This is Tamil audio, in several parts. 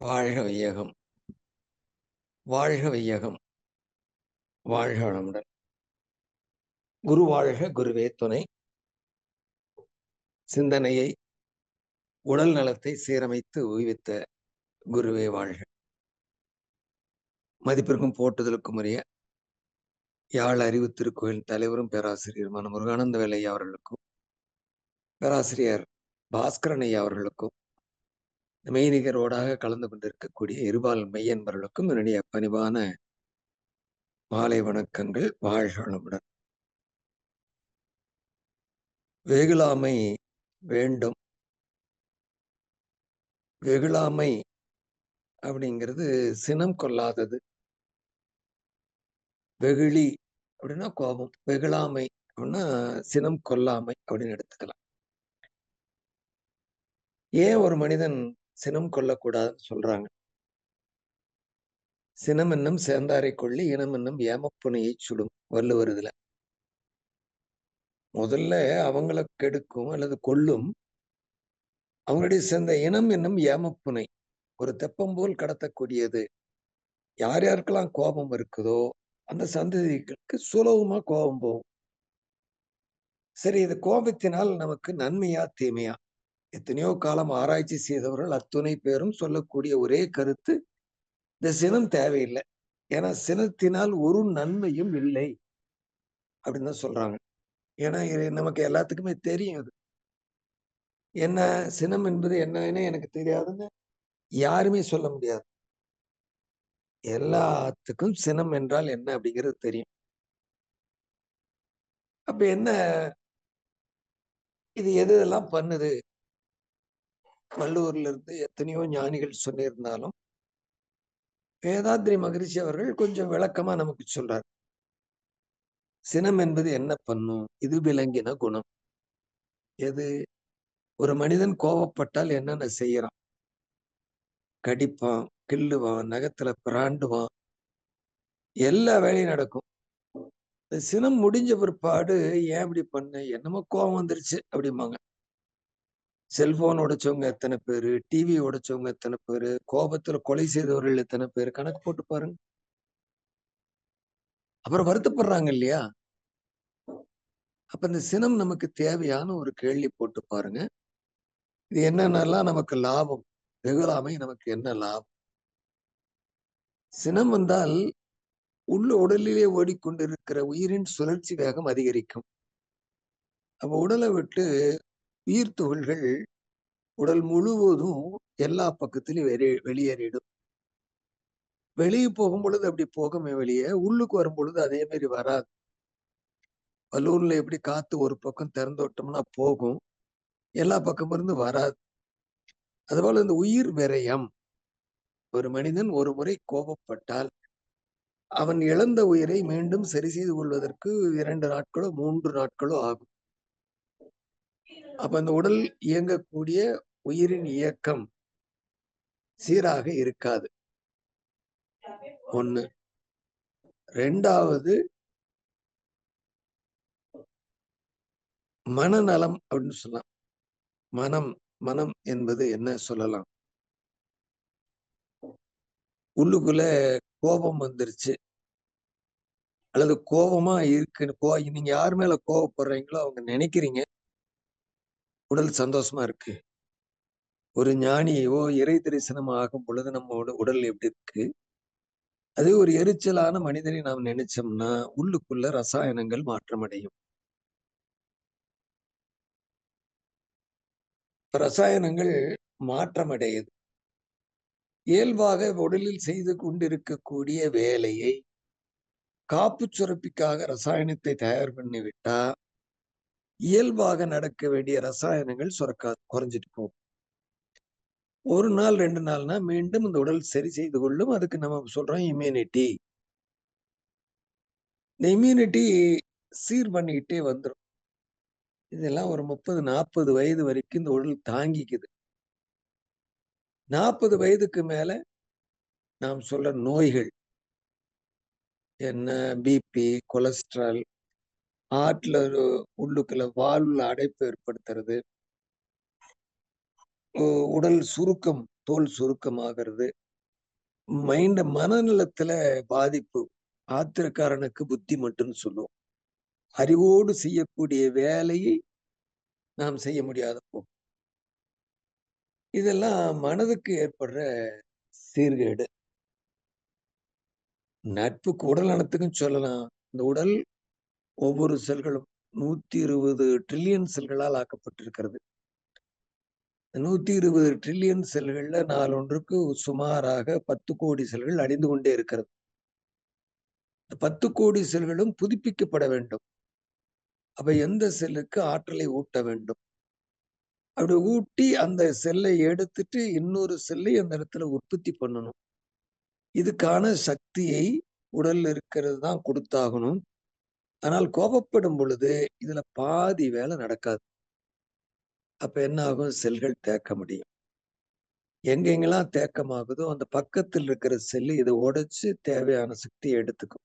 வாழ்க வையகம். வாழ்க வையகம். வாழ்க வளமுடன். குரு வாழ்க குருவே துணை. சிந்தனையை உடல் நலத்தை சீரமைத்து ஊய்வித்த குருவே வாழ்க. மதிப்பிற்கும் போட்டுதலுக்கும் உரிய யாழ் அறிவு திருக்கோயில் தலைவரும் பேராசிரியருமான முருகானந்த வேலை அவர்களுக்கும் பேராசிரியர் பாஸ்கரன் ஐயா அவர்களுக்கும் மெய்நிகரோடாக கலந்து கொண்டிருக்கக்கூடிய இருபால் மெய்யன்பர்களுக்கும் என்னுடைய பணிவான மாலை வணக்கங்கள் வாழ்வளமுடன் வெகுளாமை வேண்டும். வெகுளாமை அப்படிங்கிறது சினம் கொள்ளாதது. வெகுளி அப்படின்னா கோபம். வெகுளாமை அப்படின்னா சினம் கொல்லாமை அப்படின்னு எடுத்துக்கலாம். ஏன் ஒரு மனிதன் சினம் கொள்ளக்கூடாதுன்னு சொல்றாங்க. சினம் என்னும் சேர்ந்தாரை கொள்ளி இனம் என்னும் ஏமப்புனையை சுடும் வள்ளுவர் இதுல முதல்ல அவங்கள கெடுக்கும் அல்லது கொல்லும் அவங்களுடைய சேர்ந்த இனம் என்னும் ஏமப்புனை ஒரு தெப்பம் போல் கடத்தக்கூடியது. யார் யாருக்கெல்லாம் கோபம் இருக்குதோ அந்த சந்ததிகளுக்கு சுலபமா கோபம் போகும். சரி இது கோபத்தினால் நமக்கு நன்மையா தீமையா? எத்தனையோ காலம் ஆராய்ச்சி செய்தவர்கள் அத்துணை பேரும் சொல்லக்கூடிய ஒரே கருத்து இந்த சினம் தேவையில்லை. ஏன்னா சினத்தினால் ஒரு நன்மையும் இல்லை அப்படின்னு தான் சொல்றாங்க. ஏன்னா இது நமக்கு எல்லாத்துக்குமே தெரியும் அது என்ன சினம் என்பது என்னன்னு எனக்கு தெரியாதுன்னு யாருமே சொல்ல முடியாது. எல்லாத்துக்கும் சினம் என்றால் என்ன அப்படிங்கிறது தெரியும். அப்ப என்ன? இது எது எல்லாம் பண்ணுது? வள்ளுவர்ல இருந்து எத்தனையோ ஞானிகள் சொல்லியிருந்தாலும் வேதாத்ரி மகரிஷி அவர்கள் கொஞ்சம் விளக்கமா நமக்கு சொல்றார். சினம் என்பது என்ன பண்ணும் இது விளங்கின குணம். எது? ஒரு மனிதன் கோவப்பட்டால் என்னென்ன செய்யறான்? கடிப்பான் கிள்ளுவான் நகத்துல பிராண்டுவான். எல்லா வேலையும் நடக்கும். சினம் முடிஞ்ச பிற்பாடு ஏன் இப்படி பண்ண? என்னமோ கோபம் வந்துருச்சு அப்படிம்பாங்க. செல்போன் உடைச்சவங்க எத்தனை பேரு? டிவி உடைச்சவங்க எத்தனை பேரு? கோபத்துல கொலை செய்தவர்கள் எத்தனை பேரு? கணக்கு போட்டு பாருங்க. அப்புறம் வருத்தப்படுறாங்க இல்லையா? அப்ப இந்த சினம் நமக்கு தேவையான ஒரு கேள்வி போட்டு பாருங்க. இது என்னென்னலாம் நமக்கு லாபம்? வெகுலாமை நமக்கு என்ன லாபம்? சினம் வந்தால் உள்ள உடலிலே ஓடிக்கொண்டிருக்கிற உயிரின் சுழற்சி வேகம் அதிகரிக்கும். அப்ப உடலை விட்டு உயிர் துகள்கள் உடல் முழுவதும் எல்லா பக்கத்திலும் வெளி வெளியேறிடும். வெளியே போகும் பொழுது அப்படி போகமே வெளியே உள்ளுக்கு வரும் பொழுது அதே மாதிரி வராது. பலூன்ல எப்படி காத்து ஒரு பக்கம் திறந்து விட்டோம்னா போகும். எல்லா பக்கமும் இருந்து வராது. அதுபோல இந்த உயிர் விரயம் ஒரு மனிதன் ஒரு முறை கோபப்பட்டால் அவன் இழந்த உயிரை மீண்டும் சரி செய்து கொள்வதற்கு இரண்டு நாட்களோ மூன்று நாட்களோ ஆகும். அப்ப அந்த உடல் இயங்கக்கூடிய உயிரின் இயக்கம் சீராக இருக்காது. ஒண்ணு. ரெண்டாவது மனநலம் அப்படின்னு சொல்லலாம். மனம் மனம் என்பது என்ன சொல்லலாம்? உள்ளுக்குள்ள கோபம் வந்துருச்சு. அல்லது கோபமா இருக்குன்னு கோ நீங்க யார் மேல கோபப்படுறீங்களோ அவங்க நினைக்கிறீங்க. உடல் சந்தோஷமா இருக்கு. ஒரு ஞானியோ இறை தரிசனம் ஆகும் பொழுது நம்ம உடல் எப்படி இருக்கு? அதே ஒரு எரிச்சலான மனிதனை நாம் நினைச்சோம்னா உள்ளுக்குள்ள ரசாயனங்கள் மாற்றம் அடையும் ரசாயனங்கள் மாற்றம் அடையுது இயல்பாக உடலில் செய்து கொண்டிருக்கக்கூடிய வேலையை காப்பு சுரப்பிக்காக ரசாயனத்தை தயார் பண்ணிவிட்டா இயல்பாக நடக்க வேண்டிய ரசாயனங்கள் சுரக்கா குறைஞ்சிட்டு போகும். ஒரு நாள் ரெண்டு நாள்னா மீண்டும் இந்த உடல் சரி செய்து கொள்ளும். அதுக்கு நம்ம சொல்றோம் இம்யூனிட்டி இந்த இம்யூனிட்டி சீர் பண்ணிக்கிட்டே வந்துடும் இதெல்லாம் ஒரு முப்பது நாற்பது வயது வரைக்கும் இந்த உடல் தாங்கிக்குது. நாற்பது வயதுக்கு மேல நாம் சொல்ற நோய்கள். என்ன? பிபி கொலஸ்ட்ரால் ஆற்றுல உள்ளுக்குள்ள வாழ்வுல அடைப்பு ஏற்படுத்துறது. உடல் சுருக்கம் தோல் சுருக்கமாகிறது. மைண்ட் மனநலத்துல பாதிப்பு ஆத்திரக்காரனுக்கு புத்தி மட்டும் சொல்லுவோம். அறிவோடு செய்யக்கூடிய வேலையை நாம் செய்ய முடியாத போகும் இதெல்லாம் மனதுக்கு ஏற்படுற சீர்கேடு. நட்புக்கு உடல் நலத்துக்கும் சொல்லலாம். இந்த உடல் ஒவ்வொரு செல்களும் நூத்தி இருபது ட்ரில்லியன் செல்களால் ஆக்கப்பட்டிருக்கிறது. நூத்தி இருபது ட்ரில்லியன் செல்கள்ல நாளொன்றுக்கு சுமாராக பத்து கோடி செல்கள் அழிந்து கொண்டே இருக்கிறது. பத்து கோடி செல்களும் புதுப்பிக்கப்பட வேண்டும். அப்ப எந்த செல்லுக்கு ஆற்றலை ஊட்ட வேண்டும்? அப்படி ஊட்டி அந்த செல்லை எடுத்துட்டு இன்னொரு செல்லை அந்த இடத்துல உற்பத்தி பண்ணணும். இதுக்கான சக்தியை உடல்ல இருக்கிறது தான் கொடுத்தாகணும். ஆனால் கோபப்படும் பொழுது இதுல பாதி வேலை நடக்காது. அப்ப என்ன ஆகும்? செல்கள் தேக்க முடியும். எங்கெங்கெல்லாம் தேக்கமாகுதோ அந்த பக்கத்தில் இருக்கிற செல்லு இதை உடைச்சு தேவையான சக்தியை எடுத்துக்கும்.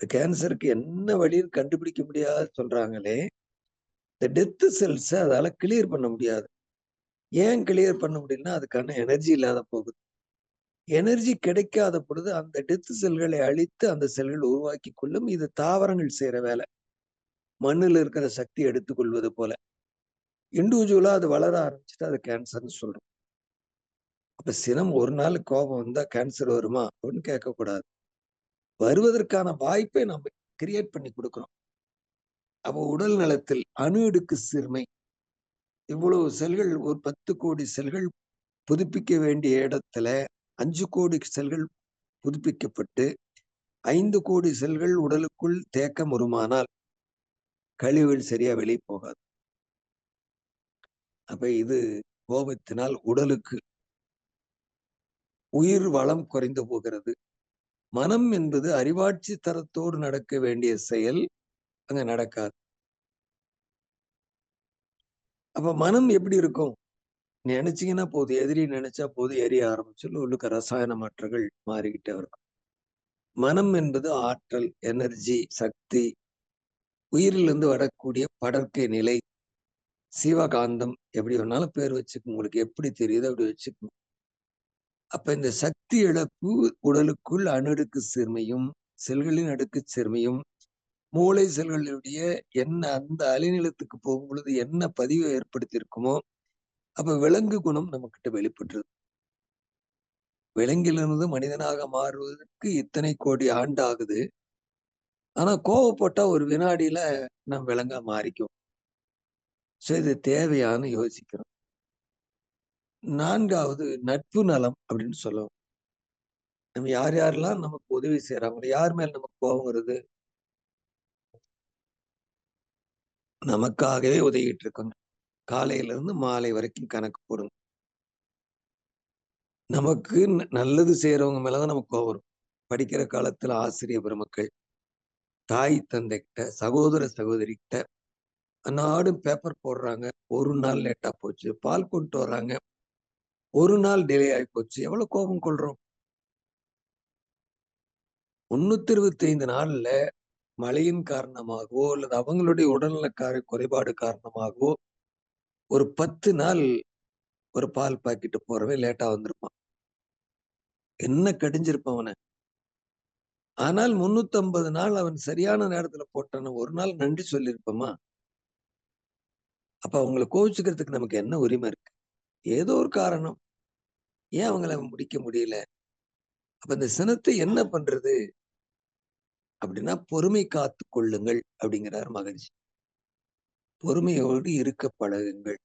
இந்த கேன்சருக்கு என்ன வழின்னு கண்டுபிடிக்க முடியாது சொல்றாங்களே இந்த டெத்து செல்ஸை அதால கிளியர் பண்ண முடியாது. ஏன் கிளியர் பண்ண முடியும்னா அதுக்கான எனர்ஜி இல்லாத போகுது. எனர்ஜி கிடைக்காத பொழுது அந்த டெத்து செல்களை அழித்து அந்த செல்கள் உருவாக்கி கொள்ளும் இது தாவரங்கள் செய்யற வேலை. மண்ணில் இருக்கிற சக்தி எடுத்துக்கொள்வது போல. இண்டிவிஜுவலா அது வளர ஆரம்பிச்சுட்டு அது கேன்சர்னு சொல்றோம். அப்ப சினம் ஒரு நாள் கோபம் வந்தா கேன்சர் வருமா அப்படின்னு கேட்கக்கூடாது. வருவதற்கான வாய்ப்பை நம்ம கிரியேட் பண்ணி கொடுக்கிறோம். அப்போ உடல் நலத்தில் அணு இடுக்கு சிறுமை. இவ்வளவு செல்கள் ஒரு பத்து கோடி செல்கள் புதுப்பிக்க வேண்டிய இடத்துல அஞ்சு கோடி செல்கள் புதுப்பிக்கப்பட்டு ஐந்து கோடி செல்கள் உடலுக்குள் தேக்கம் வருமானால் கழிவுகள் சரியா வெளியே போகாது. அப்ப இது கோபத்தினால் உடலுக்கு உயிர் வளம் குறைந்து போகிறது. மனம் என்பது அறிவாட்சி தரத்தோடு நடக்க வேண்டிய செயல் அங்க நடக்காது. அப்ப மனம் எப்படி இருக்கும்? நினைச்சீங்கன்னா போது எதிரி நினைச்சா போது எரிய ஆரம்பிச்சுள்ள உள்ளுக்க ரசாயன மாற்றங்கள் மாறிக்கிட்டே இருக்கும் மனம் என்பது ஆற்றல் எனர்ஜி சக்தி. உயிரிலிருந்து வரக்கூடிய படற்கை நிலை. சிவகாந்தம் எப்படி வேணாலும் பேர் வச்சுக்கோங்க உங்களுக்கு எப்படி தெரியுதோ அப்படி வச்சுக்கோங்க அப்ப இந்த சக்தி இழப்பு உடலுக்குள் அணுடுக்கு சிறுமையும் செல்களின் அடுக்கு சிறுமையும் மூளை செல்களுடைய என்ன அந்த அலைநிலத்துக்கு போகும் பொழுது என்ன பதிவு ஏற்படுத்தியிருக்குமோ அப்ப விலங்கு குணம் நம்ம கிட்ட வெளிப்பட்டுருது விலங்கிலிருந்து மனிதனாக மாறுவதற்கு இத்தனை கோடி ஆண்டு ஆகுது ஆனா கோவப்பட்டா ஒரு வினாடியில நம்ம விலங்கா மாறிக்கும் சோ இது தேவையான்னு யோசிக்கிறோம். நான்காவது நட்பு நலம் அப்படின்னு சொல்லுவோம். நம்ம யார் யாரெல்லாம் நமக்கு உதவி செய்யறாங்களோ யார் மேல நமக்கு கோபம் வருது? நமக்காகவே உதவிட்டு இருக்காங்க. காலையில இருந்து மாலை வரைக்கும் கணக்கு போடுங்க. நமக்கு ந- நல்லது செய்யறவங்க மேலதான் நமக்கு கோபம் படிக்கிற காலத்துல ஆசிரியர் பெருமக்கள் தாய் தந்தை கிட்ட சகோதர சகோதரி கிட்ட அன்னாடும் பேப்பர் போடுறாங்க. ஒரு நாள் லேட்டா போச்சு பால் கொண்டு வர்றாங்க. ஒரு நாள் டிலே ஆகி போச்சு எவ்வளவு கோபம் கொள்றோம்? முன்னூத்தி இருபத்தி ஐந்து நாள்ல மழையின் காரணமாகவோ அல்லது அவங்களுடைய உடல்நல குறைபாடு காரணமாகவோ ஒரு பத்து நாள் ஒரு பால் பாக்கிட்டு போறவன் லேட்டா வந்திருப்பான். என்ன கடிஞ்சிருப்பான் அவனை? ஆனால் முன்னூத்தி ஐம்பது நாள் அவன் சரியான நேரத்துல போட்டான ஒரு நாள் நன்றி சொல்லியிருப்போமா அப்ப அவங்களை கோவிச்சுக்கிறதுக்கு நமக்கு என்ன உரிமை இருக்கு? ஏதோ ஒரு காரணம். ஏன் அவங்கள முடிக்க முடியல? அப்ப இந்த சினத்தை என்ன பண்றது? அப்படின்னா பொறுமை காத்து கொள்ளுங்கள் அப்படிங்கிறார் மகிழ்ச்சி பொறுமையோடு இருக்க பழகுங்கள்.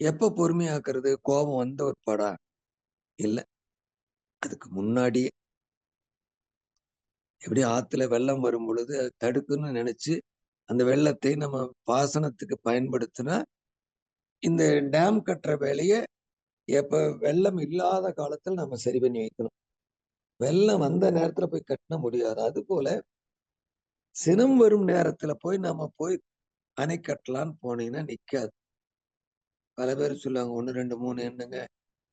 எப்ப பொறுமையாக்குறது? கோபம் வந்த ஒரு படா? இல்ல. அதுக்கு முன்னாடியே. எப்படி ஆத்துல வெள்ளம் வரும் பொழுது அது தடுக்குன்னு நினைச்சு அந்த வெள்ளத்தை நம்ம பாசனத்துக்கு பயன்படுத்தினா இந்த டேம் கட்டுற வேலையை எப்ப வெள்ளம் இல்லாத காலத்துல நம்ம சரி பண்ணி வைக்கணும். வெள்ளம் வந்த நேரத்துல போய் கட்டின முடியாது. அது போல சினம் வரும் நேரத்துல போய் நம்ம போய் அணை கட்டலான்னு போனீங்கன்னா நிக்காது. பல பேர் சொல்லுவாங்க ஒண்ணு ரெண்டு மூணு என்னங்க?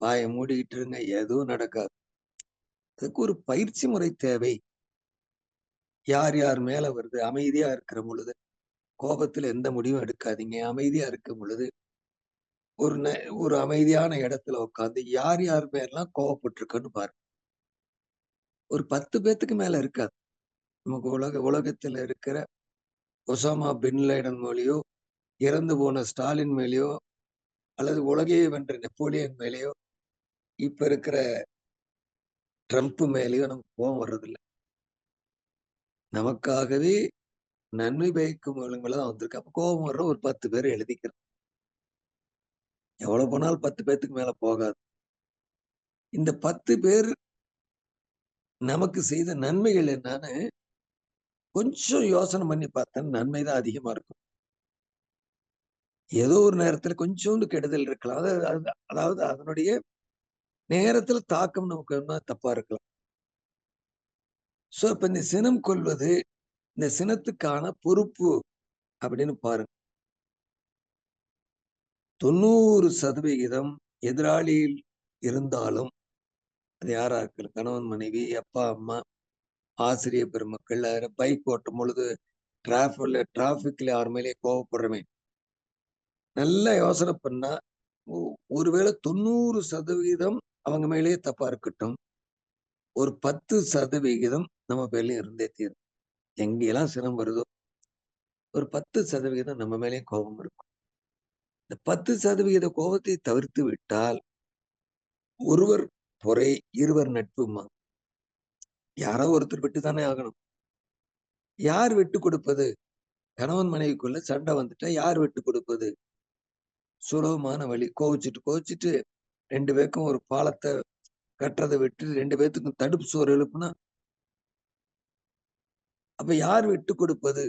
வாயை மூடிக்கிட்டு இருங்க எதுவும் நடக்காது. அதுக்கு ஒரு பயிற்சி முறை தேவை. யார் யார் மேல வருது? அமைதியா இருக்கிற பொழுது கோபத்துல எந்த முடிவும் எடுக்காதீங்க. அமைதியா இருக்கும் பொழுது ஒரு ந ஒரு அமைதியான இடத்துல உட்காந்து யார் யார் பேர்லாம் கோவப்பட்டுருக்கன்னு பாருங்க. ஒரு 10 பேத்துக்கு மேல இருக்காது. நமக்கு உலக உலகத்துல இருக்கிற ஒசாமா பின் லைடன் மேலேயோ இறந்து போன ஸ்டாலின் மேலயோ, அல்லது உலகையே வென்ற நெப்போலியன் மேலயோ, இப்ப இருக்கிற ட்ரம்ப் மேலயோ நமக்கு கோபம் வர்றதில்லை நமக்காகவே நன்மை பயக்கும் மேல தான் வந்திருக்கு. அப்ப கோபம் வர்ற ஒரு பத்து பேர் எழுதிக்கிறோம். எவ்வளவு போனாலும் 10 பேத்துக்கு மேல போகாது. இந்த 10 பேர் நமக்கு செய்த நன்மைகள் என்னன்னு கொஞ்சம் யோசனை பண்ணி பார்த்தா நன்மை தான் அதிகமா இருக்கும். ஏதோ ஒரு நேரத்துல கொஞ்சோண்டு கெடுதல் இருக்கலாம். அதாவது அதாவது அதனுடைய நேரத்துல தாக்கம் நமக்கு தப்பா இருக்கலாம். சோ, இப்ப இந்த சினம் கொள்வது, இந்த சினத்துக்கான பொறுப்பு அப்படின்னு பாருங்க. 90% எதிராளியில் இருந்தாலும், அது யாரா இருக்கலாம். கணவன், மனைவி, அப்பா, அம்மா, ஆசிரியர் பெருமக்கள், அதுல பைக் ஓட்டும் பொழுது டிராஃபிக்ல டிராஃபிக்ல யார் மேலேயே கோவப்படுறமே நல்லா யோசனை பண்ணா, ஒ ஒருவேளை 90% அவங்க மேலேயே தப்பா இருக்கட்டும். ஒரு 10% நம்ம பேர்லயும் இருந்தே தீரும். எங்கெல்லாம் சிரமம் வருதோ, ஒரு 10% நம்ம மேலேயும் கோபம் இருக்கும். இந்த 10% கோபத்தை தவிர்த்து விட்டால், ஒருவர் பொறை, இருவர் நட்புமா யாரோ ஒருத்தர் விட்டு தானே ஆகணும். யார் விட்டு கொடுப்பது? கணவன் மனைவிக்குள்ள சண்டை வந்துட்டா யார் விட்டு கொடுப்பது? சுலபமான வழி. கோவிச்சுட்டு கோவிச்சுட்டு ரெண்டு பேருக்கும் ஒரு பாலத்தை கட்டுறதை விட்டு ரெண்டு பேத்துக்கும் தடுப்பு சோறு எழுப்புனா அப்ப யார் விட்டு கொடுப்பது?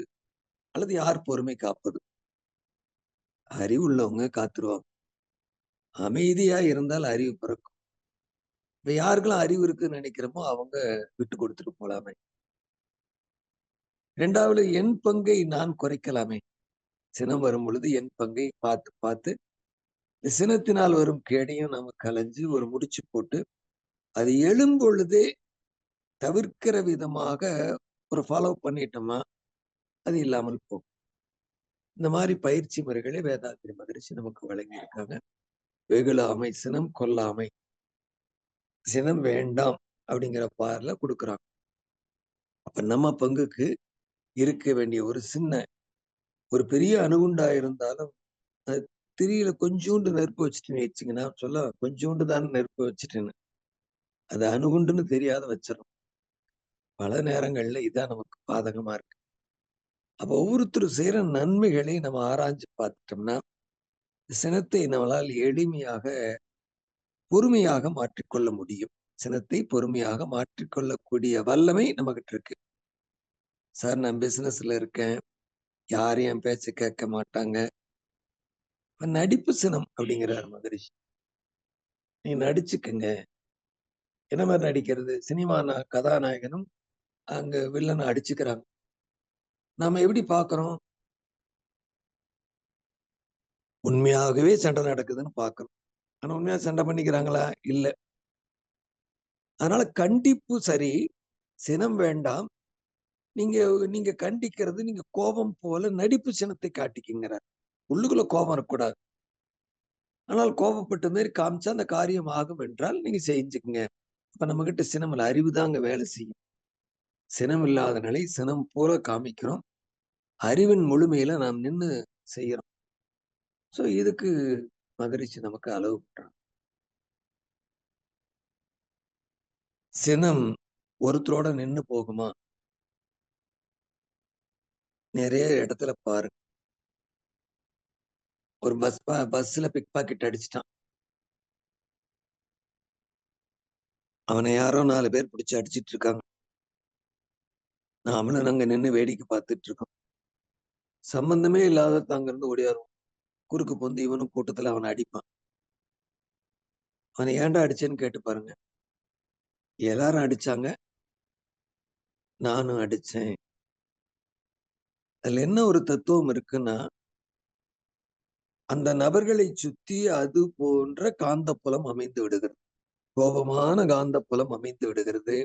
அல்லது யார் பொறுமை காப்பது? அறிவு உள்ளவங்க காத்துருவாங்க. அமைதியா இருந்தால் அறிவு பிறக்கும். இப்ப யாருக்கெல்லாம் அறிவு இருக்குன்னு நினைக்கிறோமோ, அவங்க விட்டு கொடுத்துட்டு போலாமே. இரண்டாவது என் பங்கை நான் குறைக்கலாமே. சினம் வரும்பொழுது என் பங்கை பார்த்து பார்த்து, சினத்தினால் வரும் கேடையும் நம்ம கலைஞ்சு ஒரு முடிச்சு போட்டு, அது எழும்பொழுதே தவிர்க்கிற விதமாக ஒரு ஃபாலோ பண்ணிட்டோமா, அது இல்லாமல் போகும். இந்த மாதிரி பயிற்சி முறைகளை வேதாத்திரி மகரிஷி நமக்கு வழங்கியிருக்காங்க. வெகுளாமை, சினம் கொல்லாமை. சினம் வேண்டாம் அப்படிங்கிற பார்ல குடுக்குறாங்க. அப்ப நம்ம பங்குக்கு இருக்க வேண்டிய ஒரு சின்ன ஒரு பெரிய அணுகுண்டா இருந்தாலும், அது திரியில கொஞ்சூண்டு நெருப்பு வச்சுட்டேன்னு வச்சுக்கங்க, நான் சொல்ல கொஞ்சூண்டு தானே நெருப்பு வச்சுட்டேன்னு. அது அணுகுண்டுன்னு தெரியாத வச்சிர்றோம். பல நேரங்கள்ல இதான் நமக்கு பாதகமா இருக்கு. அப்ப ஒவ்வொருத்தரும் செய்யற நன்மைகளை நம்ம ஆராய்ஞ்சு பார்த்துட்டோம்னா, சினத்தை நம்மளால் எளிமையாக, பொறுமையாக மாற்றிக்கொள்ள முடியும். சினத்தை பொறுமையாக மாற்றிக்கொள்ளக்கூடிய வல்லமை நம்மகிட்ட இருக்கு. சார் நான் பிசினஸ்ல இருக்கேன். யாரும் என் பேச்ச கேட்க மாட்டாங்க. நடிப்பு சினம் அப்படிங்கிறார் மகரிஷி. நீ நடிச்சுக்கங்க. என்ன மாதிரி நடிக்கிறது? சினிமானா கதாநாயகனும், அங்க வில்லனும் அடிச்சுக்கிறாங்க. நாம எப்படி பாக்குறோம் உண்மையாகவே சண்டை நடக்குதுன்னு பாக்குறோம் ஆனா உண்மையா சண்டை பண்ணிக்கிறாங்களா? இல்ல. அதனால கண்டிப்பு சரி, சினம் வேண்டாம். நீங்க நீங்க கண்டிக்கிறது நீங்க கோபம் போல நடிப்பு சினத்தை காட்டிக்கிங்கிறார் உள்ளுக்குள்ள கோபம் இருக்கக்கூடாது. ஆனால் கோபப்பட்ட மாரி காமிச்சா அந்த காரியம் ஆகும் என்றால் நீங்க செஞ்சுக்குங்க. அப்ப நம்மகிட்ட சினம் இல்ல. அறிவு தான் அங்க வேலை செய்யும். சினம் இல்லாத நிலை சினம் போல காமிக்கிறோம். அறிவின் முழுமையில நாம் நின்னு செய்யறோம். ஸோ இதுக்கு மகரிஷி நமக்கு அளவு பண்றாங்க. சினம் ஒருத்தரோட நின்னு போகுமா? நெறைய இடத்துல பாருங்க. ஒரு பஸ் பஸ்ல பிக் பாக்கெட் அடிச்சுட்டான். அவன யாரோ 4 பேர் பிடிச்சு அடிச்சிட்டு இருக்காங்க. நாமளும் அங்க நின்னு வேடிக்கை பார்த்துட்டு இருக்கோம். சம்பந்தமே இல்லாதவன் அங்கிருந்து ஓடியாருவான். குறுக்கு பொந்து இவனும் கூட்டத்துல அவனை அடிப்பான். அவனை ஏன்டா அடிச்சேன்னு கேட்டு பாருங்க. எல்லாரும் அடிச்சாங்க. நானும் அடிச்சேன். அதுல என்ன ஒரு தத்துவம் இருக்குன்னா அந்த நபர்களை சுத்தி அது போன்ற காந்தப்புலம் அமைந்து விடுகிறது. கோபமான காந்தப்புலம் அமைந்து விடுகிறது.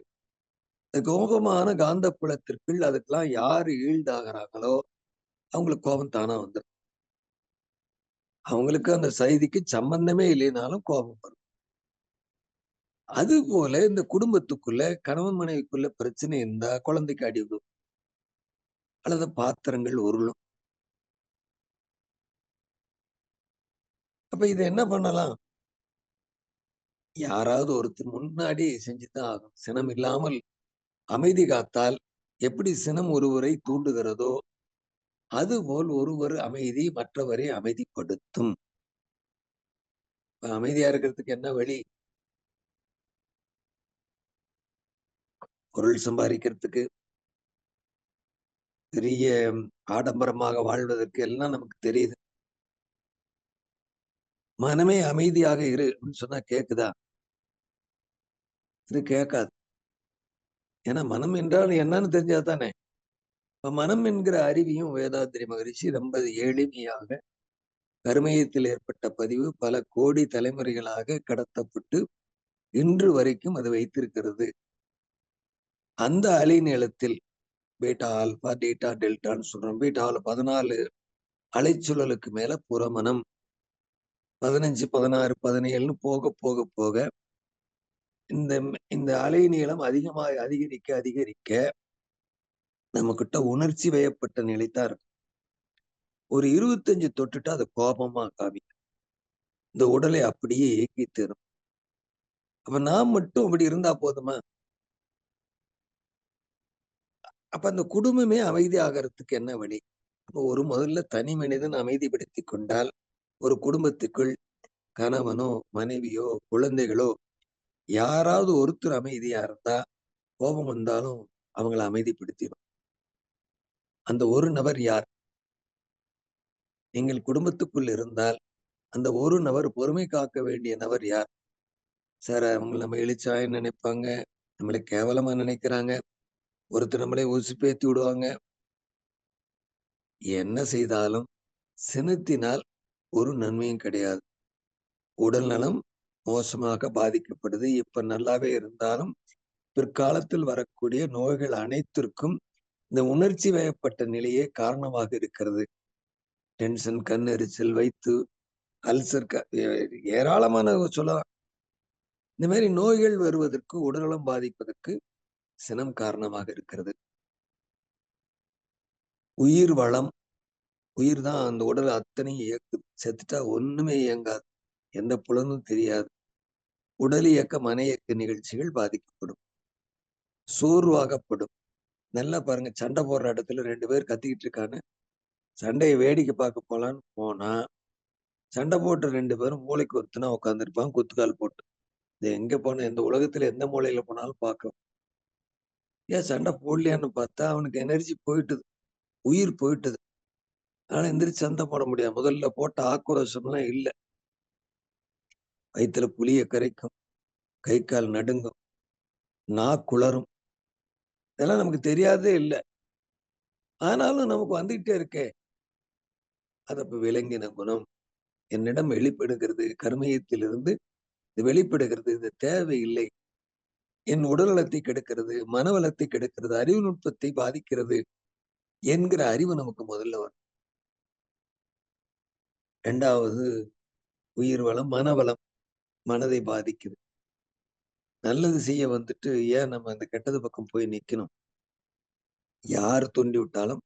இந்த கோபமான காந்தப்புலத்திற்குள் அதுக்கெல்லாம் யாரு ஈல்டாகுறாங்களோ அவங்களுக்கு கோபம் தானா வந்துரும். அவங்களுக்கு அந்த செய்திக்கு சம்பந்தமே இல்லைனாலும் கோபம் வரும். அதுபோல இந்த குடும்பத்துக்குள்ள கணவன் மனைவிக்குள்ள பிரச்சனை இருந்தா குழந்தைக்கு அடி அல்லது பாத்திரங்கள் உருளும். அப்ப இத என்ன பண்ணலாம்? யாராவது ஒருத்தர் முன்னாடி செஞ்சுதான் ஆகும் சினம் இல்லாமல் அமைதி காத்தால் எப்படி சினம் ஒருவரை தூண்டுகிறதோ, அதுபோல் ஒருவர் அமைதி மற்றவரை அமைதிப்படுத்தும். அமைதியா இருக்கிறதுக்கு என்ன வழி? பொருள் சம்பாதிக்கிறதுக்கு பெரிய ஆடம்பரமாக வாழ்வதற்கு எல்லாம் நமக்கு தெரியுது. மனமே அமைதியாக இரு அப்படின்னு சொன்னா கேக்குதா? இது கேட்காது. ஏன்னா மனம் என்றால் என்னன்னு தெரிஞ்சாதானே மனம் என்கிற அருவியும் வேதாத்திரி மகரிஷி ரொம்ப எளிமையாக கருமையத்தில் ஏற்பட்ட பதிவு பல கோடி தலைமுறைகளாக கடத்தப்பட்டு இன்று வரைக்கும் அது வைத்திருக்கிறது. அந்த அலைநீளத்தில் பீட்டா, ஆல்பா, டீட்டா, டெல்டான்னு சொல்றோம். பீட்டாவில் பதினாலு அலைச்சுழலுக்கு மேல புறமனம். 15, 16, 17ன்னு போக போக போக இந்த இந்த அலைநீளம் அதிகமா அதிகரிக்க அதிகரிக்க நம்ம கிட்ட உணர்ச்சி வயப்பட்ட நிலை தான் இருக்கும். ஒரு 25 தொட்டுட்டா அது கோபமா காமிக்கும். இந்த உடலை அப்படியே இயக்கி தரும். அப்ப நாம் மட்டும் அப்படி இருந்தா போதுமா? அப்ப அந்த குடும்பமே அமைதி ஆகிறதுக்கு என்ன வழி? அப்ப ஒரு முதல்ல தனி மனிதன் அமைதிப்படுத்தி கொண்டால், ஒரு குடும்பத்துக்குள் கணவனோ, மனைவியோ, குழந்தைகளோ யாராவது ஒருத்தர் அமைதியா இருந்தா, கோபம் வந்தாலும் அவங்கள அமைதிப்படுத்திடும். அந்த ஒரு நபர் யார்? நீங்கள் குடும்பத்துக்குள் இருந்தால், அந்த ஒரு நபர் பொறுமை காக்க வேண்டிய நபர் யார்? சார் அவங்க நம்ம இளிச்சாயன்னு நினைப்பாங்க. நம்மளை கேவலமா நினைக்கிறாங்க. ஒருத்தர் நம்மளை உசுப்பேத்தி விடுவாங்க. என்ன செய்தாலும் சினத்தினால் ஒரு நன்மையும் கிடையாது. உடல் நலம் மோசமாக பாதிக்கப்படுது. இப்ப நல்லாவே இருந்தாலும், பிற்காலத்தில் வரக்கூடிய நோய்கள் அனைத்திற்கும் இந்த உணர்ச்சி வயப்பட்ட நிலையே காரணமாக இருக்கிறது. டென்ஷன், கண் எரிச்சல், வைத்து அல்சர் க ஏராளமான சொல்லலாம். இந்த மாதிரி நோய்கள் வருவதற்கு, உடல்நலம் பாதிப்பதற்கு சினம் காரணமாக இருக்கிறது. உயிர் வளம். உயிர் தான் அந்த உடல் அத்தனையும் இயக்குது. செத்துட்டா ஒண்ணுமே இயங்காது. எந்த புலனும் தெரியாது. உடல் இயக்க, மன இயக்க நிகழ்ச்சிகள் பாதிக்கப்படும். சோர்வாகப்படும். நல்லா பாருங்க சண்டை போடுற இடத்துல ரெண்டு பேர் கத்திக்கிட்டு இருக்காங்க. சண்டையை வேடிக்கை பார்க்க போலான்னு போனா, சண்டை போட்டு ரெண்டு பேரும் மூளைக்கு ஒருத்தனா உட்காந்துருப்பான் குத்துக்கால் போட்டு. இது எங்க போன எந்த உலகத்துல எந்த மூலையில போனாலும் பார்க்கும் ஏன் சண்டை போடலையான்னு பார்த்தா, அவனுக்கு எனர்ஜி போயிட்டுது. உயிர் போயிட்டுது. அதனால எந்திரிச்சு சண்டை போட முடியாது. முதல்ல போட்ட ஆக்ரோஷம்லாம் இல்ல. வயித்துல புளிய கரைக்கும். கை, கால் நடுங்கும். நா குளரும் இதெல்லாம் நமக்கு தெரியாதே இல்ல. ஆனாலும் நமக்கு வந்துகிட்டே இருக்கே. அது விளங்கின விலங்கின குணம். என்னிடம் வெளிப்படுகிறது. கருமையத்திலிருந்து இது வெளிப்படுகிறது. இது தேவையில்லை. என் உடல்நலத்தை கெடுக்கிறது. மனவளத்தை கெடுக்கிறது. அறிவு நுட்பத்தை பாதிக்கிறது. என்கிற அறிவு நமக்கு முதல்ல வரும். ரெண்டாவது உயிர் வளம், மனவளம். மனதை பாதிக்குது. நல்லது செய்ய வந்துட்டு ஏன் நம்ம அந்த கெட்டது பக்கம் போய் நிக்கணும்? யார் தூண்டி விட்டாலும்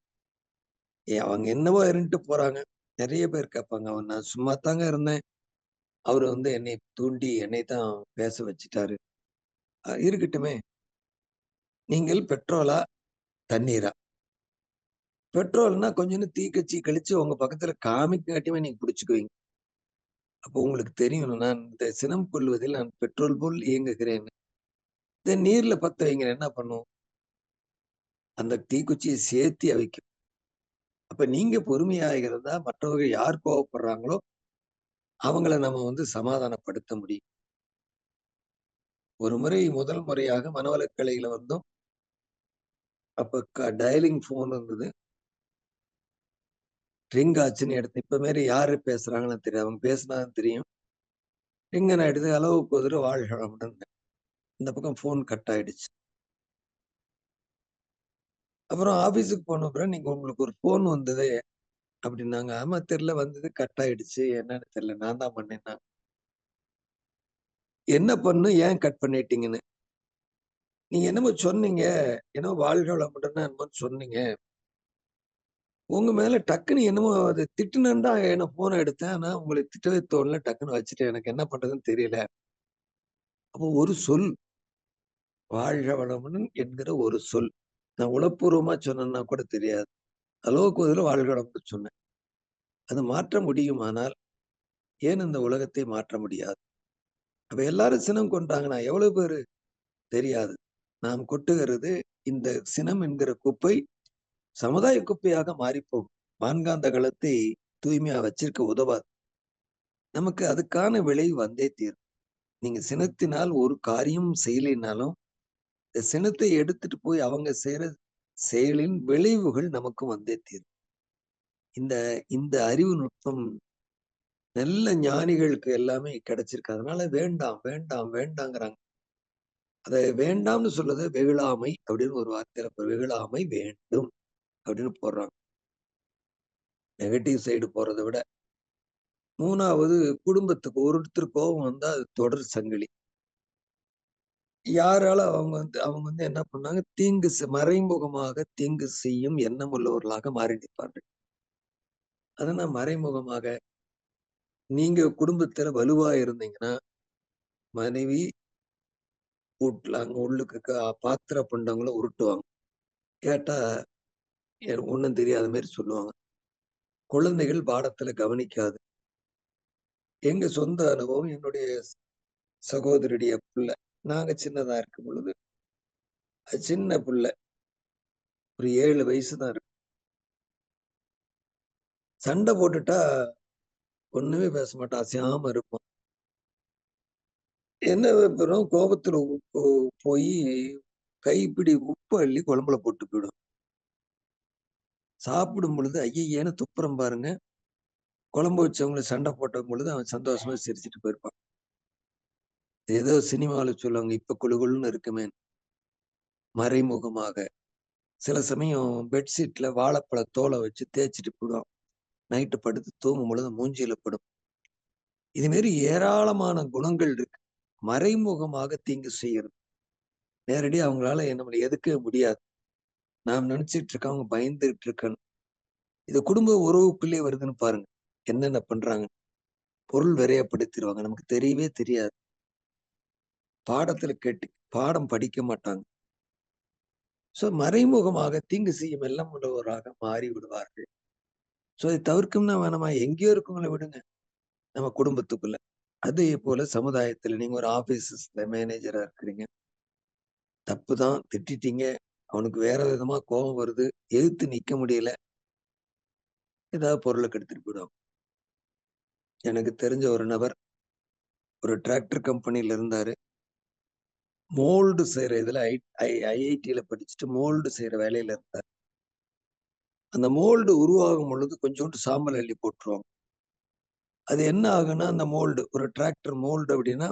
ஏ அவங்க என்னவோ இருந்துட்டு போறாங்க. நிறைய பேர் கேட்பாங்க. அவன் நான் சும்மா தாங்க இருந்தேன். அவர் வந்து என்னை தூண்டி என்னை தான் பேச வச்சுட்டாரு. இருக்கட்டுமே. நீங்கள் பெட்ரோலா? தண்ணீரா? பெட்ரோல்னா கொஞ்சம் தீக்கச்சி கழிச்சு உங்க பக்கத்துல காமிக்காட்டியுமே நீங்க புடிச்சுக்குவீங்க. அப்போ உங்களுக்கு தெரியும் நான் இந்த சினம் கொள்வதில் நான் பெட்ரோல் போல் இயங்குகிறேன் இந்த நீர்ல பத்த வைங்க என்ன பண்ணும்? அந்த தீக்குச்சியை சேர்த்தி அவைக்கும் அப்ப நீங்க பொறுமையாகிறதா இருந்தா மற்றவர்கள் யார் கோவப்படுறாங்களோ, அவங்கள நம்ம வந்து சமாதானப்படுத்த முடியும். ஒரு முறை முதல் முறையாக மனவளக்கலையில வந்தோம். அப்ப க டயலிங் ஃபோன் இருந்தது. ரிங் ஆச்சுன்னு எடுத்து இப்ப மாரி யாரு பேசுறாங்கன்னு தெரியும் அவங்க பேசினா தெரியும். ரிங்க நான் எடுத்து அளவு குதிரை வாழ்க இந்த பக்கம் ஃபோன் கட் ஆயிடுச்சு. அப்புறம் ஆபீஸுக்கு போன பிறகு நீங்க உங்களுக்கு ஒரு ஃபோன் வந்தது அப்படின்னாங்க. ஆமா தெரியல வந்தது கட் ஆயிடுச்சு. என்னன்னு தெரியல. நான் தான் பண்ணேன்னாங்க. என்ன பண்ணு ஏன் கட் பண்ணிட்டீங்கன்னு. நீங்க என்னமோ சொன்னீங்க. ஏன்னா வாழ்க வளமுடன்னு என்னமோ சொன்னீங்க. உங்க மேல டக்குன்னு என்னமோ அது திட்டுனேன்னு தான் என்ன போனை எடுத்தேன். ஆனா உங்களை திட்டவே தோணல. டக்குன்னு வச்சுட்டேன். எனக்கு என்ன பண்றதுன்னு தெரியல. அப்போ ஒரு சொல். வாழ்க வளமுடன் என்கிற ஒரு சொல். நான் உளப்பூர்வமா சொன்னேன்னா கூட தெரியாது. அளவுக்கு பதிலா வாழ்க வளமுடன் சொன்னேன். அது மாற்ற முடியுமானால், ஏன் இந்த உலகத்தை மாற்ற முடியாது? அப்ப எல்லாரும் சினம் கொண்டாங்கன்னா எவ்வளவு பேரு? தெரியாது. நாம் கொட்டுகிறது இந்த சினம் என்கிற குப்பை சமுதாய குப்பையாக மாறிப்போகும். மான்காந்த களத்தை தூய்மையா வச்சிருக்க உதவாது. நமக்கு அதுக்கான விளைவு வந்தே தீரும். நீங்க சினத்தினால் ஒரு காரியம் செய்யலைனாலும், இந்த சினத்தை எடுத்துட்டு போய் அவங்க செய்யற செயலின் விளைவுகள் நமக்கு வந்தே தீரும். இந்த இந்த அறிவு நுட்பம் நல்ல ஞானிகளுக்கு எல்லாமே கிடைச்சிருக்கு. அதனால வேண்டாம், வேண்டாம், வேண்டாங்கிறாங்க. அதை வேண்டாம்னு சொல்றது வெகுளாமை அப்படின்னு ஒரு வார்த்தையில வெகுளாமை வேண்டும் அப்படின்னு போடுறாங்க. நெகட்டிவ் சைடு போறதை விட. மூணாவது குடும்பத்துக்கு ஒருத்தர் கோபம் வந்தா அது தொடர் சங்கிலி. யாரால அவங்க வந்து அவங்க வந்து என்ன பண்ணாங்க, தீங்கு மறைமுகமாக தீங்கு செய்யும் எண்ணம் உள்ளவர்களாக மாறி நிற்பார்கள். அதனால மறைமுகமாக நீங்க குடும்பத்துல வலுவா இருந்தீங்கன்னா, மனைவி வீட்டுல அங்க உள்ளுக்கு பாத்திர பண்டங்கள உருட்டுவாங்க. கேட்டா எனக்கு ஒண்ணும் தெரியாத மாதிரி சொல்லுவாங்க. குழந்தைகள் பாடத்துல கவனிக்காது. எங்க சொந்த அனுபவம் என்னுடைய சகோதரியுடைய பிள்ளை நாங்க சின்னதா இருக்கும் பொழுது, அது சின்ன பிள்ளை ஒரு ஏழு வயசு தான் இருக்கும். சண்டை போட்டுட்டா ஒண்ணுமே பேச மாட்டான் அசையாம இருப்பான் என்ன பண்ணும் கோபத்துல போய் கைப்பிடி உப்பு அள்ளி குழம்புல போட்டு போயிடும். சாப்பிடும் பொழுது ஐயன்னு துப்புறோம் பாருங்க. குழம்பு வச்சவங்களை சண்டை போட்ட பொழுது அவன் சந்தோஷமா சிரிச்சிட்டு போயிருப்பான். ஏதோ சினிமாவில் சொல்லுவாங்க, இப்ப குலுகுலுன்னு இருக்குமே. மறைமுகமாக. சில சமயம் பெட்ஷீட்ல வாழைப்பழ தோலை வச்சு தேய்ச்சிட்டு போடுவான் நைட்டு படுத்து தூங்கும் பொழுது மூஞ்சியில படும். இது மாரி ஏராளமான குணங்கள் இருக்கு. மறைமுகமாக தீங்கு செய்யறது. நேரடி அவங்களால நம்மளை எதுக்க முடியாது. நாம் நினைச்சிட்டு இருக்கோம், அவங்க பயந்துகிட்டு இருக்கணும். இது குடும்ப உறவுக்குள்ளே வருதுன்னு பாருங்க. என்னென்ன பண்றாங்க. பொருள் விரையப்படுத்திடுவாங்க நமக்கு தெரியவே தெரியாது. பாடத்துல கேட்டு பாடம் படிக்க மாட்டாங்க. ஸோ மறைமுகமாக தீங்கு செய்யும் எல்லாம் உள்ளவராக மாறி விடுவார்கள். ஸோ இதை தவிர்க்கணும்னா வேணாமா? எங்கேயோ இருக்கவங்களை விடுங்க. நம்ம குடும்பத்துக்குள்ள. அதே போல சமுதாயத்துல நீங்க ஒரு ஆபீஸஸ்ல மேனேஜரா இருக்கிறீங்க. தப்பு தான் திட்டிட்டீங்க. அவனுக்கு வேற விதமா கோபம் வருது. எதிர்த்து நிக்க முடியல. ஏதாவது பொருளை கெடுத்துட்டு போயிடுவாங்க. எனக்கு தெரிஞ்ச ஒரு நபர் ஒரு டிராக்டர் கம்பெனில இருந்தாரு. மோல்டு செய்யற இதுல ஐ ஐ ஐஐடியில படிச்சுட்டு மோல்டு செய்யற வேலையில இருந்தார். அந்த மோல்டு உருவாகும் பொழுது கொஞ்சோண்டு சாம்பல் அள்ளி போட்டுருவாங்க. அது என்ன ஆகுன்னா அந்த மோல்டு ஒரு டிராக்டர் மோல்டு அப்படின்னா,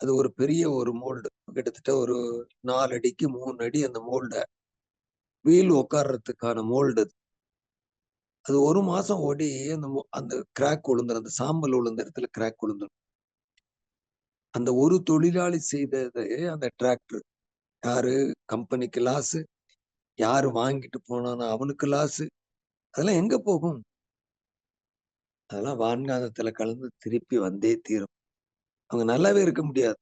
அது ஒரு பெரிய ஒரு மோல்டு. கிட்டத்தட்ட ஒரு நாலு அடிக்கு மூணு அடி அந்த மோல்ட. வீல் உட்கார்றதுக்கான மோல்டு அது. அது ஒரு மாசம் ஓடி அந்த மோ அந்த கிராக் விழுந்துரும். அந்த சாம்பல் விழுந்த இடத்துல கிராக் விழுந்துரும். அந்த ஒரு தொழிலாளி செய்தது அந்த டிராக்டர். யாரு? கம்பெனிக்கு லாஸு. யாரு வாங்கிட்டு போனானோ அவனுக்கு லாஸு. அதெல்லாம் எங்க போகும்? அதெல்லாம் வான்காந்தத்துல கலந்து திருப்பி வந்தே தீரும். அவங்க நல்லாவே இருக்க முடியாது.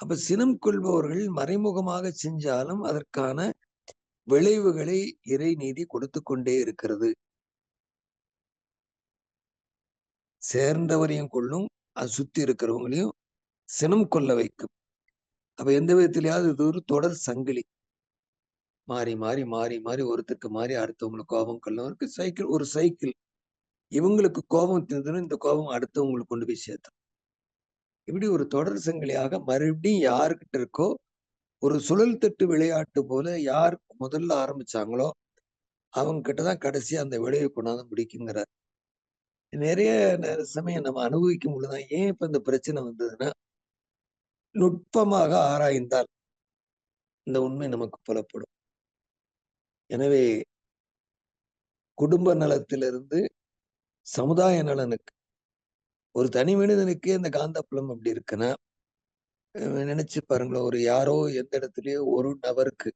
அப்ப சினம் கொள்பவர்கள் மறைமுகமாக செஞ்சாலும் அதற்கான விளைவுகளை இறைநீதி கொடுத்து கொண்டே இருக்கிறது. சேர்ந்தவரையும் கொள்ளும் அது சுத்தி இருக்கிறவங்களையும் சினம் கொள்ள வைக்கும். அப்ப எந்த விதத்திலேயாவது இது ஒரு தொடர் சங்கிலி. மாறி, மாறி, மாறி, மாறி ஒருத்தருக்கு மாறி அடுத்தவங்களுக்கு கோபம் கொள்ளவருக்கு சைக்கிள் ஒரு சைக்கிள். இவங்களுக்கு கோபம் தீர்ந்ததுன்னா, இந்த கோபம் அடுத்தவங்களுக்கு கொண்டு போய் சேர்த்து இப்படி ஒரு தொடர் சங்கிலியாக மறுபடியும் யாருக்கிட்ட இருக்கோ, ஒரு சுழல் தட்டு விளையாட்டு போல யார் முதல்ல ஆரம்பிச்சாங்களோ, அவங்க கிட்ட தான் கடைசியா அந்த விளைவு கொண்டாந்து முடிக்குங்கிறார். நிறைய சமயம் நம்ம அனுபவிக்கும் பொழுது தான் ஏன் இப்ப இந்த பிரச்சனை வந்ததுன்னா, நுட்பமாக ஆராய்ந்தால் இந்த உண்மை நமக்கு புலப்படும். எனவே குடும்ப நலத்திலிருந்து சமுதாய நலனுக்கு ஒரு தனி மனிதனுக்கே இந்த காந்தப்புலம் அப்படி இருக்குன்னா நினைச்சு பாருங்களேன் ஒரு யாரோ எந்த இடத்துலயோ ஒரு நபருக்கு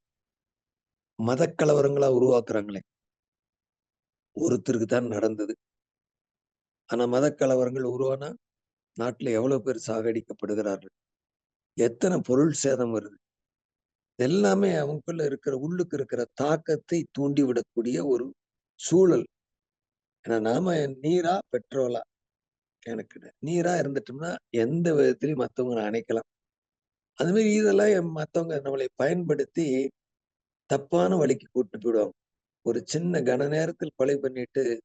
மத கலவரங்களா உருவாக்குறாங்களே. ஒருத்தருக்கு தான் நடந்தது. ஆனா மத கலவரங்கள் உருவானா நாட்டுல எவ்வளவு பேர் சாகடிக்கப்படுகிறார்கள்? எத்தனை பொருள் சேதம் வருது? எல்லாமே அவங்களுக்குள்ள இருக்கிற உள்ளுக்கு இருக்கிற தாக்கத்தை தூண்டி விடக்கூடிய ஒரு சூழல். ஏன்னா நாம நீரா பெட்ரோலா எனக்கு நீரா இருந்துட்டோம்னா எந்த விதத்திலையும் மத்தவங்களை அணைக்கலாம். அது மாதிரி இதெல்லாம் மற்றவங்க மத்தவங்க நம்மளை பயன்படுத்தி தப்பான வழிக்கு கூட்டு போயிடுவாங்க. ஒரு சின்ன கன நேரத்தில் கொலை பண்ணிட்டு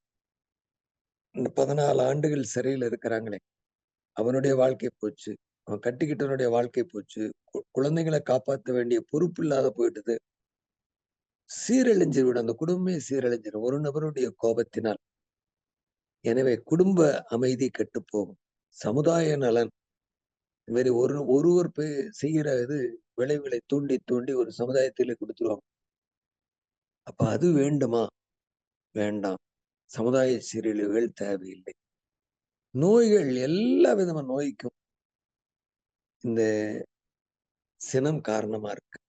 இந்த பதினாலு ஆண்டுகள் சிறையில் இருக்கிறாங்களே அவனுடைய வாழ்க்கை போச்சு. அவன் கட்டிக்கிட்டவனுடைய வாழ்க்கை போச்சு. குழந்தைங்களை குழந்தைகளை காப்பாற்ற வேண்டிய பொறுப்பு இல்லாத போயிட்டது. சீரழிஞ்சிருவிடும். அந்த குடும்பமே சீரழிஞ்சிடும் ஒரு நபருடைய கோபத்தினால். எனவே குடும்ப அமைதி கெட்டு போகும். சமுதாய நலன். இது மாதிரி ஒரு ஒருவர் செய்கிற இது விளைவுகளை தூண்டி தூண்டி ஒரு சமுதாயத்திலே கொடுத்துருவாங்க. அப்ப அது வேண்டுமா? வேண்டாம். சமுதாய சீரழிவுகள் தேவையில்லை. நோய்கள் எல்லா விதமான நோய்க்கும் இந்த சினம் காரணமா இருக்கு.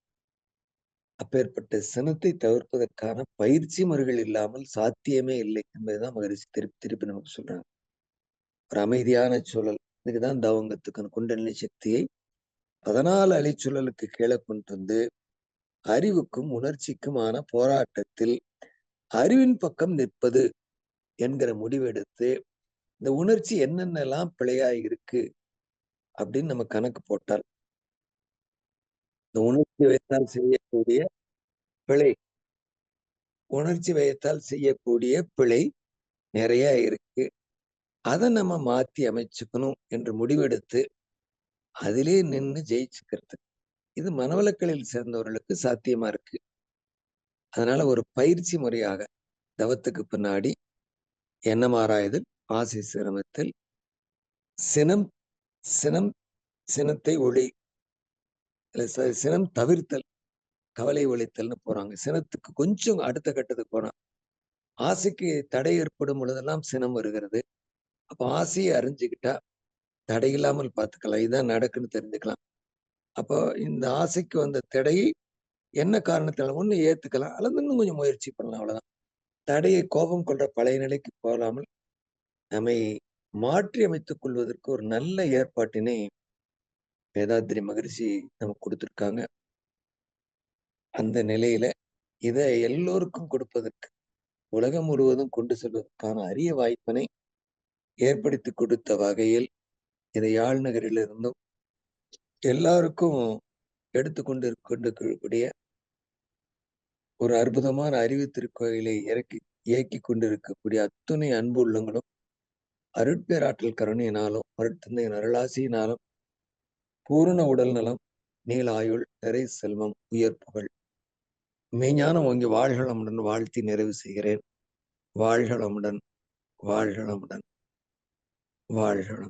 அப்பேற்பட்ட சினத்தை தவிர்ப்பதற்கான பயிற்சி முறைகள் இல்லாமல் சாத்தியமே இல்லை என்பதுதான் மகரிஷி திருப்பி திருப்பி நமக்கு சொல்றாங்க. ஒரு அமைதியான சூழல் இதுக்குதான் தவம் கத்துக்கணும் குண்டலினி சக்தியை பதினாலு அலைச்சூழலுக்கு கீழே கொண்டு வந்து அறிவுக்கும் உணர்ச்சிக்குமான போராட்டத்தில் அறிவின் பக்கம் நிற்பது என்கிற முடிவெடுத்து இந்த உணர்ச்சி என்னென்னலாம் பிழையா இருக்கு அப்படின்னு நம்ம கணக்கு போட்டால் இந்த உணர்ச்சி வயத்தால் செய்யக்கூடிய பிழை. உணர்ச்சி வயத்தால் செய்யக்கூடிய பிழை நிறைய இருக்கு. அதை நம்ம மாத்தி அமைச்சுக்கணும் என்று முடிவெடுத்து அதிலே நின்று ஜெயிச்சுக்கிறது. இது மனவளக்கலில் சேர்ந்தவர்களுக்கு சாத்தியமா இருக்கு. அதனால ஒரு பயிற்சி முறையாக தவத்துக்கு பின்னாடி எண்ணமாராயுதல் ஆசை சிரமத்தில் சினம் சினம் சினத்தை ஒளி சினம் தவிர்த்தல் கவலை ஒழித்தல்னு போறாங்க. சினத்துக்கு கொஞ்சம் அடுத்த கட்டத்துக்கு போறான் ஆசைக்கு தடை ஏற்படும் பொழுதெல்லாம் சினம் வருகிறது. அப்போ ஆசையை அறிஞ்சுக்கிட்டா தடை இல்லாமல் பார்த்துக்கலாம். இதுதான் நடக்குன்னு தெரிஞ்சுக்கலாம். அப்போ இந்த ஆசைக்கு வந்த தடையை என்ன காரணத்தால ஒன்று ஏற்றுக்கலாம் அல்லது இன்னும் கொஞ்சம் முயற்சி பண்ணலாம். அவ்வளோதான் தடையை கோபம் கொள்ற பழைய நிலைக்கு போகாமல் நம்மை மாற்றி அமைத்துக் கொள்வதற்கு ஒரு நல்ல ஏற்பாட்டினை வேதாத்திரி மகரிஷி நமக்கு கொடுத்துருக்காங்க. அந்த நிலையில இதை எல்லோருக்கும் கொடுப்பதற்கு உலகம் முழுவதும் கொண்டு செல்வதற்கான அரிய வாய்ப்பினை ஏற்படுத்தி கொடுத்த வகையில் இதை யாழ் நகரிலிருந்தும் எல்லாருக்கும் எடுத்துக்கொண்டு கொண்டிருக்கக்கூடிய ஒரு அற்புதமான அறிவு திருக்கோயிலை இறக்கி இயக்கி கொண்டிருக்கக்கூடிய அத்துணை அன்பு உள்ளங்களும் அருட்பேராற்றல் கருணையினாலும் அருட்தந்தையின் அருளாசியினாலும் பூரண உடல் நலம் நீல ஆயுள் நிறை செல்வம் உயர் புகழ். மெய்ஞானம் ஓங்கி வாழ்களமுடன் வாழ்த்தி நிறைவு செய்கிறேன். வாழ்களமுடன் வாழ்களமுடன் வாழ்களம்